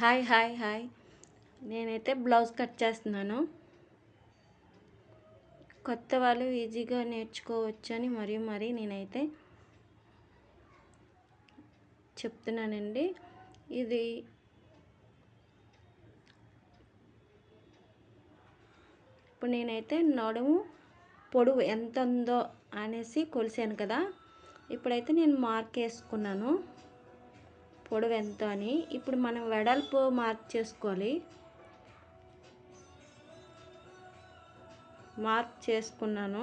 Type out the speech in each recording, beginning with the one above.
Hi hi hi. నేనైతే blouse cut చేస్తున్నాను. కొత్త వాళ్ళు ఈజీగా నేర్చుకోవచ్చు అని మరీ మరీ నేనైతే చెప్తున్నానండి. ఇది ఇప్పుడు నేనైతే నడుము పొడవు ఎంత ఉందో అనేసి కొలిసాను కదా. ఇప్పుడైతే నేను మార్క్ వేసుకున్నాను. పొడవు ఎంత అని. ఇప్పుడు మనం వెడల్పు మార్క్ చేసుకోవాలి. మార్క్ చేసుకున్నాను.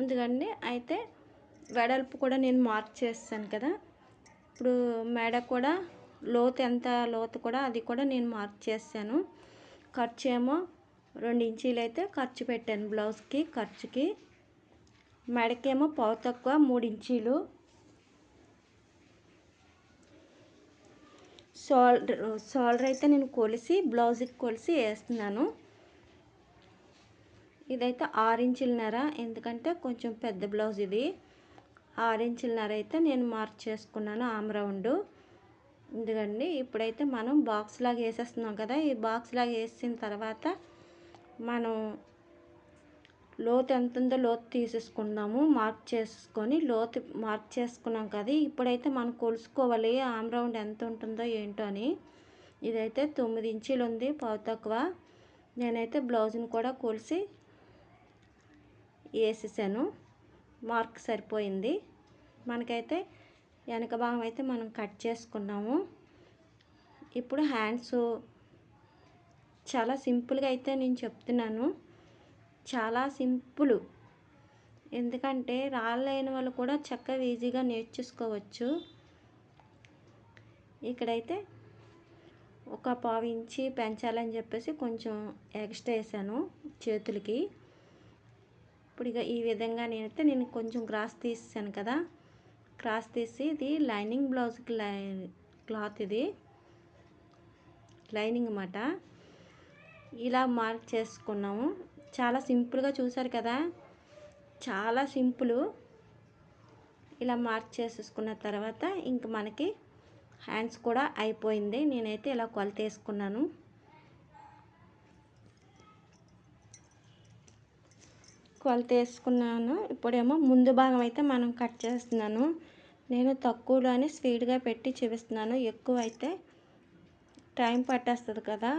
ఎందుకండి అయితే వెడల్పు కూడా నేను మార్క్ చేస్తాను కదా. ఇప్పుడు మెడ కూడా లోతు ఎంత లోతు కూడా అది కూడా నేను మార్క్ చేస్తాను. ఖర్చు ఏమో రెండు ఇంచీలు అయితే ఖర్చు పెట్టాను బ్లౌజ్కి ఖర్చుకి. మెడకేమో పావు తక్కువ మూడు ఇంచీలు షోల్డర్ షోల్డర్ అయితే నేను కొలిసి బ్లౌజ్కి కొలిసి వేస్తున్నాను. ఇదైతే ఆరు ఎందుకంటే కొంచెం పెద్ద బ్లౌజ్ ఇది. ఆరించులన్నర అయితే నేను మార్క్ చేసుకున్నాను ఆమ్ రౌండ్. ఎందుకండి ఇప్పుడైతే మనం బాక్స్ లాగా వేసేస్తున్నాం కదా ఈ బాక్స్ లాగా వేసిన తర్వాత మనం లోతు ఎంత ఉందో లోతు తీసేసుకుందాము మార్క్ చేసుకొని లోతు మార్క్ చేసుకున్నాం కదా ఇప్పుడైతే మనం కొలుసుకోవాలి ఆమ్ రౌండ్ ఎంత ఉంటుందో ఏంటో అని. ఇదైతే తొమ్మిది ఇంచీలు ఉంది పావు తక్కువ. నేనైతే బ్లౌజ్ని కూడా కొలిసి వేసేసాను మార్క్ సరిపోయింది. మనకైతే వెనక భాగం అయితే మనం కట్ చేసుకున్నాము. ఇప్పుడు హ్యాండ్స్ చాలా సింపుల్గా అయితే నేను చెప్తున్నాను. చాలా సింపుల్. ఎందుకంటే రాళ్ళైన వాళ్ళు కూడా చక్కగా ఈజీగా నేర్చుకోవచ్చు ఇక్కడైతే ఒక పావు ఇంచి పెంచాలని చెప్పేసి కొంచెం ఎక్స్ట్రా వేసాను చేతులకి. ఇప్పుడు ఇక ఈ విధంగా నేనైతే నేను కొంచెం క్రాస్ తీసాను కదా. క్రాస్ తీసి ఇది లైనింగ్ బ్లౌజ్కి లై క్లాత్ ఇది. లైనింగ్ అన్నమాట. ఇలా మార్క్ చేసుకున్నాము. చాలా సింపుల్గా చూసారు కదా? చాలా సింపుల్. ఇలా మార్క్ చేసేసుకున్న తర్వాత ఇంక మనకి హ్యాండ్స్ కూడా అయిపోయింది. నేనైతే ఇలా కొలత వేసుకున్నాను. కొలత వేసుకున్నాను. ఇప్పుడేమో ముందు భాగం అయితే మనం కట్ చేస్తున్నాను. నేను తక్కువలోనే స్పీడ్గా పెట్టి చూపిస్తున్నాను. ఎక్కువ అయితే టైం పట్టేస్తుంది కదా?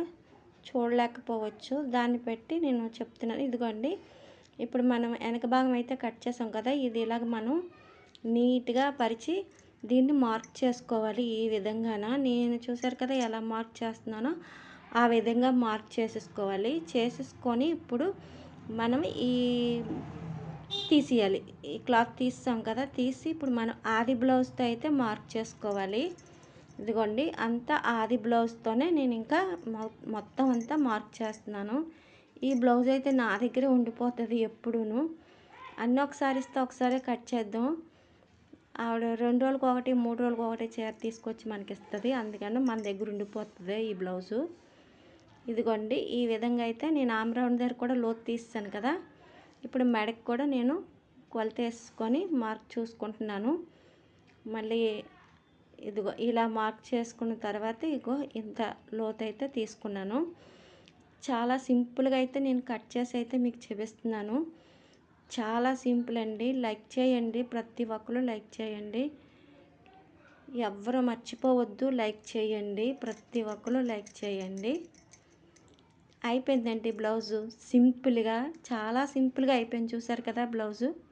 చూడలేకపోవచ్చు. దాన్ని పెట్టి నేను చెప్తున్నాను. ఇదిగోండి. ఇప్పుడు మనం వెనక భాగం అయితే కట్ చేసాం కదా. ఇది ఇలాగ మనం నీట్గా పరిచి దీన్ని మార్క్ చేసుకోవాలి ఈ విధంగాన. నేను చూసారు కదా ఎలా మార్క్ చేస్తున్నానో. ఆ విధంగా మార్క్ చేసేసుకోవాలి. చేసేసుకొని ఇప్పుడు మనం ఈ తీసేయాలి. ఈ క్లాత్ తీస్తాం కదా. తీసి ఇప్పుడు మనం ఆది బ్లౌజ్తో అయితే మార్క్ చేసుకోవాలి. ఇదిగోండి అంతా ఆది బ్లౌజ్తోనే నేను ఇంకా మొత్తం అంతా మార్క్ చేస్తున్నాను. ఈ బ్లౌజ్ అయితే నా దగ్గరే ఉండిపోతుంది ఎప్పుడూను. అన్నీ ఒకసారి ఇస్తే ఒకసారి కట్ చేద్దాం. ఆవిడ రెండు రోజులకు ఒకటి మూడు రోజులకు ఒకటి చీర తీసుకొచ్చి మనకి ఇస్తుంది. అందుకని మన దగ్గర ఉండిపోతుంది ఈ బ్లౌజు. ఇదిగోండి ఈ విధంగా అయితే నేను ఆమ్రౌండ్ దగ్గర కూడా లోతు తీస్తాను కదా. ఇప్పుడు మెడకి కూడా నేను కొలత వేసుకొని మార్క్ చూసుకుంటున్నాను. మళ్ళీ ఇదిగో ఇలా మార్క్ చేసుకున్న తర్వాత ఇగో ఇంత లోతు అయితే తీసుకున్నాను. చాలా సింపుల్గా అయితే నేను కట్ చేసి అయితే మీకు చూపిస్తున్నాను. చాలా సింపుల్ అండి. లైక్ చేయండి. ప్రతి ఒక్కరు లైక్ చేయండి. ఎవరు మర్చిపోవద్దు. లైక్ చేయండి. ప్రతి ఒక్కరు లైక్ చేయండి. అయిపోయిందండి బ్లౌజు. సింపుల్గా చాలా సింపుల్గా అయిపోయింది. చూసారు కదా బ్లౌజు?